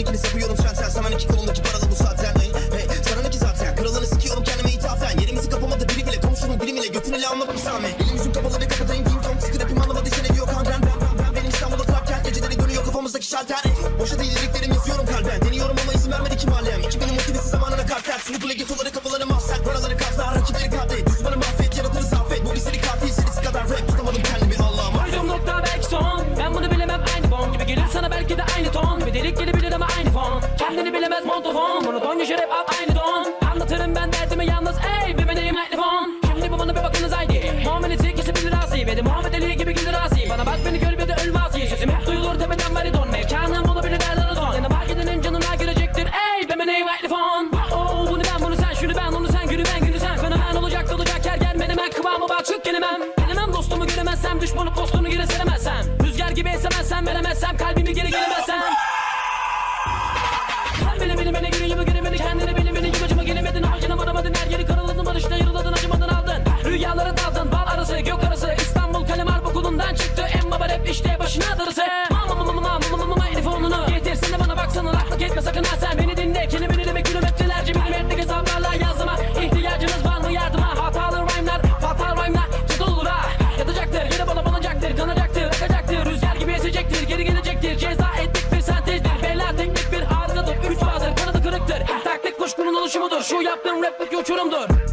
seninkini sapıyorum sen sen Sana iki kolundaki paralı bu zaten hey, hey, Sana iki zaten. Kralını sikiyorum kendime ithafen Yerimizi kapamadı biri bile komşunun biri bile. Götünü almak bir zahmet. Elim yüzüm kapalı ve kapatayım ding dong Scrap'im anlamadı seni diyor kan ben ben ben ben. Benim İstanbul'da Clark Geceleri dönüyor kafamızdaki şalter. Boşa değil liriklerim yazıyorum kalben. Deniyorum ama izin vermedi kim alem 2000'in motivesi zamanına kartel Sınıfı getoları kapıları mahzen Paraları kazlar rakipleri katlet. Düşmanı mahvet yaratırız affet. Bu bir seri katil serisi kadar rap. Tutamadım kendimi Allah'ım. Koyduğum nokta belki son. Ben bunu bilemem aynı bon gibi gelir sana belki de aynı ton Bir delik gelebilir ama aynı fon. Kendini bilemez montofon. Monoton yaşar hep aynı ton Anlatırım ben derdimi yalnız ey Bir benim mikrofon Şimdi bu bana bir bakınız haydi. Muamelesi kesebilir asi Ve de Muhammed Ali gibi gelir asi. Bana bak beni gör bir de ölmez asi Sesim hep duyulur tepeden bariton Mekanım olabilir derler o ton Yanıma gidenin canına görecektir ey Bir benim mikrofon Oh bunu ben bunu sen şunu ben onu sen günü ben günü sen. Fenomen olacak olacak yer gel menemen kıvamı bak çok gelemem. Gelemem dostumu göremezsem düşmanı postunu geri seremezsem Rüzgar gibi esemezsem veremezsem kalbimi geri gelemezsem fiyatları sen Elif onunu getirsene bana baksana Laklık etme sakın ha sen. Beni dinle Kelimeni demek kilometrelerce milimetrik hesaplarla yazma İhtiyacınız var mı? Yardıma Hatalı rhyme'lar fatal rhyme'lar Çıt olur ha Yatacaktır yere bana banacaktır Kanacaktır akacaktır. Rüzgar gibi esecektir Geri gelecektir. Ceza ettik bir sentezdir. Bella teknik bir arızadır Üç bazır kanadı kırıktır. Taktik kuşkunun oluşumudur. Şu yaptığım rap bir uçurumdur.